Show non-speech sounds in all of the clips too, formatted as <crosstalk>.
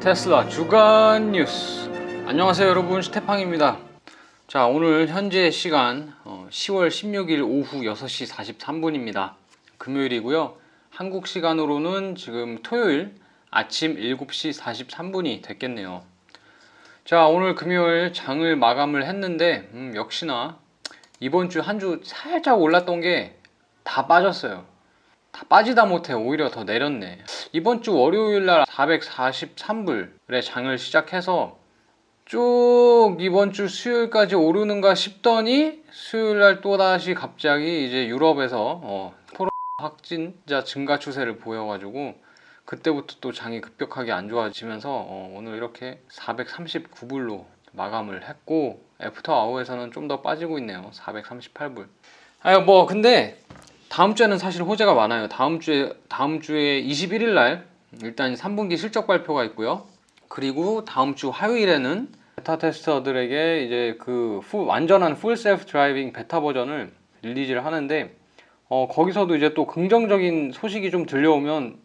테슬라 주간 뉴스. 안녕하세요, 여러분. 스테팡입니다. 자, 오늘 현재 시간 어, 10월 16일 오후 6시 43분입니다. 금요일이고요. 한국 시간으로는 지금 토요일 아침 7시 43분이 됐겠네요. 자, 오늘 금요일 장을 마감을 했는데 음, 역시나 이번 주 한주 살짝 올랐던 게 다 빠졌어요. 다 빠지다 못해 오히려 더 내렸네. 이번 주 월요일 날 443불에 장을 시작해서 쭉 이번 주 수요일까지 오르는가 싶더니 수요일 날 또다시 갑자기 이제 유럽에서 어, 코로나 확진자 증가 추세를 보여가지고 그때부터 또 장이 급격하게 안 좋아지면서 어, 오늘 이렇게 439불로 마감을 했고 애프터 아워에서는 좀 더 빠지고 있네요. 438불. 아유 뭐 근데 다음 주에는 사실 호재가 많아요. 다음 주에 다음 주에 21일 날 일단 3분기 실적 발표가 있고요. 그리고 다음 주 화요일에는 베타 테스터들에게 이제 그 후- 완전한 풀 셀프 드라이빙 베타 버전을 릴리즈를 하는데 어, 거기서도 이제 또 긍정적인 소식이 좀 들려오면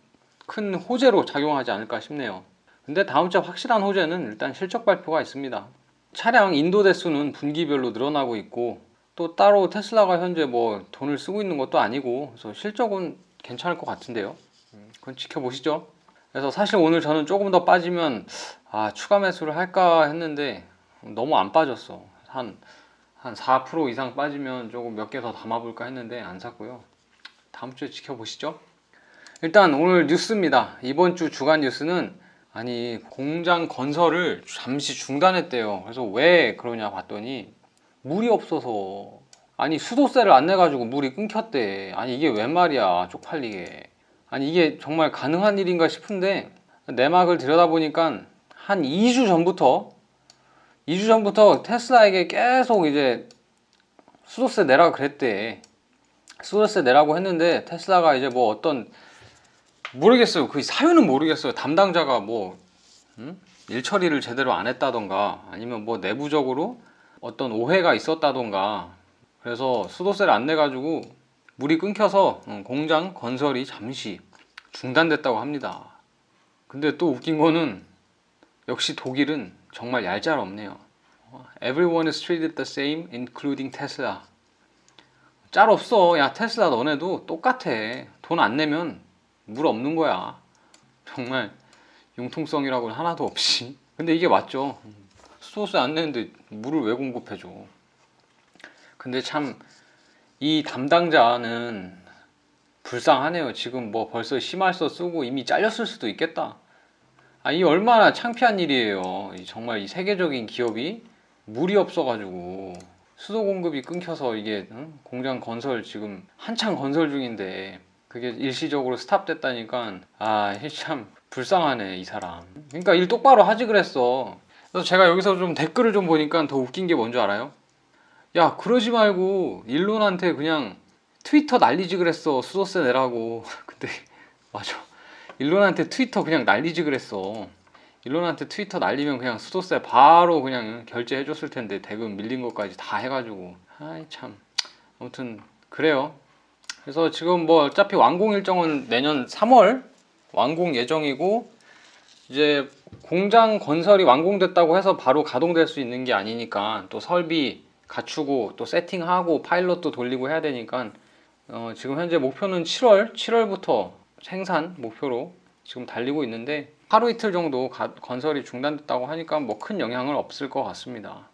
큰 호재로 작용하지 않을까 싶네요. 근데 다음 주에 확실한 호재는 일단 실적 발표가 있습니다. 차량 인도 대수는 분기별로 늘어나고 있고 또 따로 테슬라가 현재 뭐 돈을 쓰고 있는 것도 아니고 그래서 실적은 괜찮을 것 같은데요. 음, 그건 지켜보시죠. 그래서 사실 오늘 저는 조금 더 빠지면 아 추가 매수를 할까 했는데 너무 안 빠졌어. 한 한 4% 이상 빠지면 조금 몇 개 더 담아볼까 했는데 안 샀고요. 다음 주에 지켜보시죠. 일단 오늘 뉴스입니다. 이번 주 주간 뉴스는 아니 공장 건설을 잠시 중단했대요. 그래서 왜 그러냐 봤더니 물이 없어서 아니 수도세를 안 내가지고 물이 끊겼대. 아니 이게 웬 말이야 쪽팔리게. 아니 이게 정말 가능한 일인가 싶은데 내막을 들여다보니까 한 2주 전부터 2주 전부터 테슬라에게 계속 이제 수도세 내라 그랬대. 수도세 내라고 했는데 테슬라가 이제 뭐 어떤 모르겠어요. 그 사유는 모르겠어요. 담당자가 뭐 음? 일 처리를 제대로 안 했다던가 아니면 뭐 내부적으로 어떤 오해가 있었다던가 그래서 수도세를 안 내가지고 물이 끊겨서 음, 공장 건설이 잠시 중단됐다고 합니다. 근데 또 웃긴 거는 역시 독일은 정말 얄짤 없네요. 어, Everyone is treated the same, including Tesla. 짤 없어. 야 테슬라 너네도 똑같아. 돈 안 내면 물 없는 거야. 정말 융통성이라고는 하나도 없이. 근데 이게 맞죠. 수도세 안 내는데 물을 왜 공급해줘? 근데 참 이 담당자는 불쌍하네요. 지금 뭐 벌써 심할서 쓰고 이미 잘렸을 수도 있겠다. 아, 이 얼마나 창피한 일이에요. 이 정말 이 세계적인 기업이 물이 없어가지고 수도 공급이 끊겨서 이게 응? 공장 건설 지금 한창 건설 중인데 그게 일시적으로 스탑됐다니까 아, 이참 불쌍하네 이 사람. 그러니까 일 똑바로 하지 그랬어. 그래서 제가 여기서 좀 댓글을 좀 보니까 더 웃긴 게 뭔지 알아요? 야 그러지 말고 일론한테 그냥 트위터 날리지 그랬어 수도세 내라고. <laughs> 근데 맞아. 일론한테 트위터 그냥 날리지 그랬어. 일론한테 트위터 날리면 그냥 수도세 바로 그냥 결제해 줬을 텐데 대금 밀린 것까지 다 해가지고 아이 참 아무튼 그래요. 그래서 지금 뭐 어차피 완공 일정은 내년 3월 완공 예정이고 이제 공장 건설이 완공됐다고 해서 바로 가동될 수 있는 게 아니니까 또 설비 갖추고 또 세팅하고 파일럿도 돌리고 해야 되니까 어, 지금 현재 목표는 7월 7월부터 생산 목표로 지금 달리고 있는데 하루 이틀 정도 가- 건설이 중단됐다고 하니까 뭐 큰 영향은 없을 것 같습니다.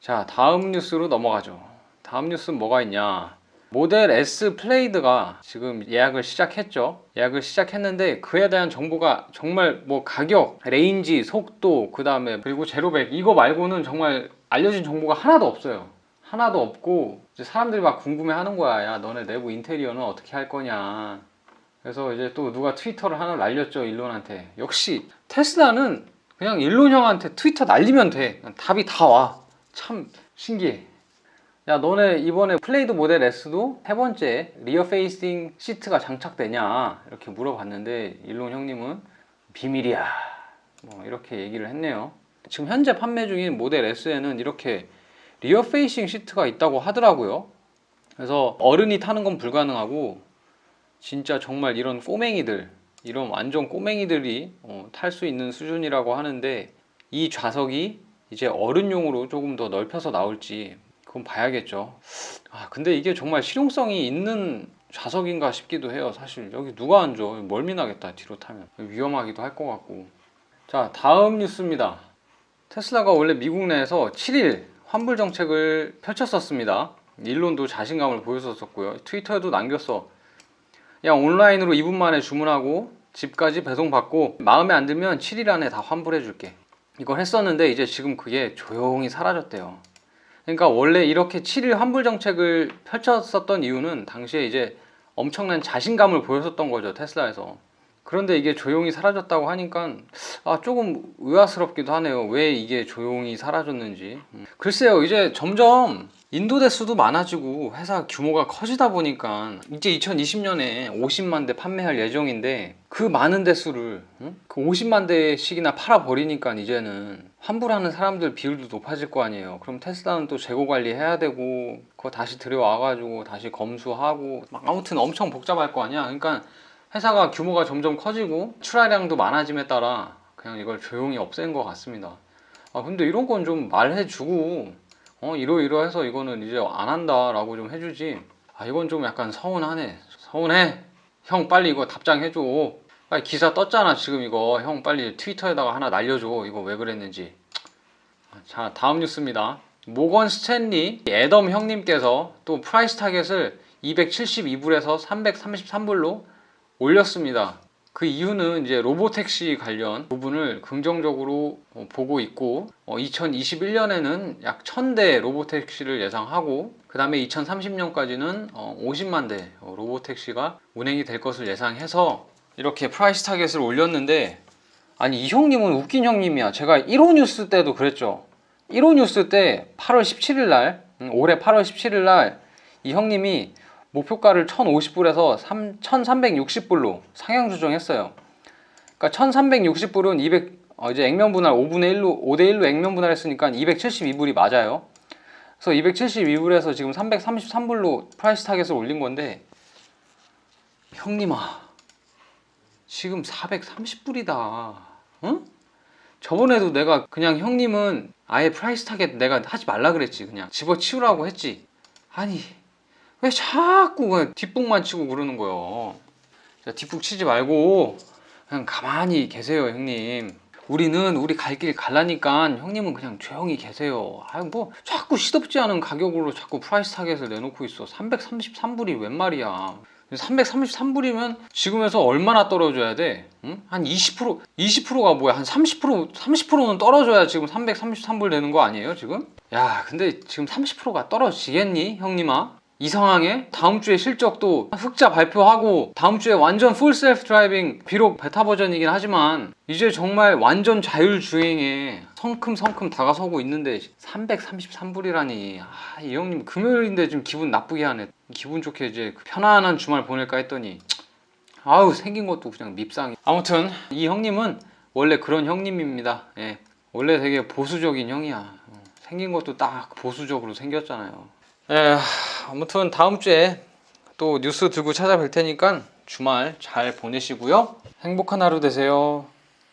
자 다음 뉴스로 넘어가죠. 다음 뉴스는 뭐가 있냐? 모델 S 플레이드가 지금 예약을 시작했죠. 예약을 시작했는데 그에 대한 정보가 정말 뭐 가격, 레인지, 속도, 그 다음에 그리고 제로백 이거 말고는 정말 알려진 정보가 하나도 없어요. 하나도 없고 이제 사람들이 막 궁금해 하는 거야. 야 너네 내부 인테리어는 어떻게 할 거냐. 그래서 이제 또 누가 트위터를 하나 날렸죠 일론한테. 역시 테슬라는 그냥 일론 형한테 트위터 날리면 돼. 답이 다 와. 참 신기해. 야 너네 이번에 플레이드 모델 S도 세 번째 리어 페이싱 시트가 장착되냐? 이렇게 물어봤는데 일론 형님은 비밀이야. 뭐 이렇게 얘기를 했네요. 지금 현재 판매 중인 모델 S에는 이렇게 리어 페이싱 시트가 있다고 하더라고요. 그래서 어른이 타는 건 불가능하고 진짜 정말 이런 꼬맹이들 이런 완전 꼬맹이들이 어, 탈 수 있는 수준이라고 하는데 이 좌석이 이제 어른용으로 조금 더 넓혀서 나올지 그건 봐야겠죠. 아 근데 이게 정말 실용성이 있는 좌석인가 싶기도 해요. 사실 여기 누가 앉아? 멀미나겠다 뒤로 타면 위험하기도 할 것 같고. 자 다음 뉴스입니다. 테슬라가 원래 미국 내에서 7일 환불 정책을 펼쳤었습니다. 일론도 자신감을 보였었고요. 트위터에도 남겼어. 야 온라인으로 2분 만에 주문하고 집까지 배송받고 마음에 안 들면 7일 안에 다 환불해줄게. 이걸 했었는데 이제 지금 그게 조용히 사라졌대요. 그러니까 원래 이렇게 7일 환불 정책을 펼쳤었던 이유는 당시에 이제 엄청난 자신감을 보였었던 거죠 테슬라에서. 그런데 이게 조용히 사라졌다고 하니까 아 조금 의아스럽기도 하네요. 왜 이게 조용히 사라졌는지. 음. 글쎄요, 이제 점점 인도 대수도 많아지고 회사 규모가 커지다 보니까 이제 2020년에 50만 대 판매할 예정인데 그 많은 대수를 응? 그 50만 대씩이나 팔아 버리니까 이제는 환불하는 사람들 비율도 높아질 거 아니에요. 그럼 테슬라는 또 재고 관리해야 되고 그거 다시 들여와 가지고 다시 검수하고 막 아무튼 엄청 복잡할 거 아니야. 그러니까 회사가 규모가 점점 커지고 출하량도 많아짐에 따라 그냥 이걸 조용히 없앤 것 같습니다. 아 근데 이런 건 좀 말해주고 어 이러이러해서 이거는 이제 안 한다라고 좀 해주지. 아 이건 좀 약간 서운하네. 서운해. 형 빨리 이거 답장해줘. 빨리 기사 떴잖아 지금 이거 형 빨리 트위터에다가 하나 날려줘. 이거 왜 그랬는지. 자 다음 뉴스입니다. 모건 스탠리 애덤 형님께서 또 프라이스 타겟을 272불에서 333불로 올렸습니다. 그 이유는 이제 로보택시 관련 부분을 긍정적으로 어, 보고 있고 2021년에는 약 1000대 로보택시를 예상하고 그 다음에 2030년까지는 50만 대 어, 로보택시가 운행이 될 것을 예상해서 이렇게 프라이스 타겟을 올렸는데 아니 이 형님은 웃긴 형님이야. 제가 1호 뉴스 때도 그랬죠. 1호 뉴스 때 8월 17일 날 음, 올해 8월 17일 날 이 형님이 목표가를 1,050불에서 1,360불로 상향 조정했어요. 그러니까 1,360불은 200 어, 이제 액면 분할 5분의 1로 5대 1로 액면 분할했으니까 272불이 맞아요. 그래서 272불에서 지금 333불로 프라이스 타겟을 올린 건데 형님아 지금 430불이다. 응? 저번에도 내가 그냥 형님은 아예 프라이스 타겟 내가 하지 말라 그랬지 그냥 집어치우라고 했지. 아니 왜 자꾸 그냥 뒷북만 치고 그러는 거예요? 자, 뒷북 치지 말고 그냥 가만히 계세요, 형님. 우리는 우리 갈 길 갈라니까 형님은 그냥 조용히 계세요. 아유 뭐 자꾸 시덥지 않은 가격으로 자꾸 프라이스 타겟을 내놓고 있어. 333불이 웬 말이야. 333불이면 지금에서 얼마나 떨어져야 돼? 응? 한 20%, 20%가 뭐야? 한 30%, 30%는 떨어져야 지금 333불 되는 거 아니에요, 지금? 야, 근데 지금 30%가 떨어지겠니, 형님아? 이 상황에 다음 주에 실적도 흑자 발표하고 다음 주에 완전 풀 셀프 드라이빙 비록 베타 버전이긴 하지만 이제 정말 완전 자율 주행에 성큼성큼 다가서고 있는데 333불이라니. 아, 이 형님 금요일인데 좀 기분 나쁘게 하네. 기분 좋게 이제 그 편안한 주말 보낼까 했더니 아우 생긴 것도 그냥 밉상이. 아무튼 이 형님은 원래 그런 형님입니다. 예. 원래 되게 보수적인 형이야. 어, 생긴 것도 딱 보수적으로 생겼잖아요 에, 아무튼 다음 주에 또 뉴스 들고 찾아뵐 테니까 주말 잘 보내시고요. 행복한 하루 되세요.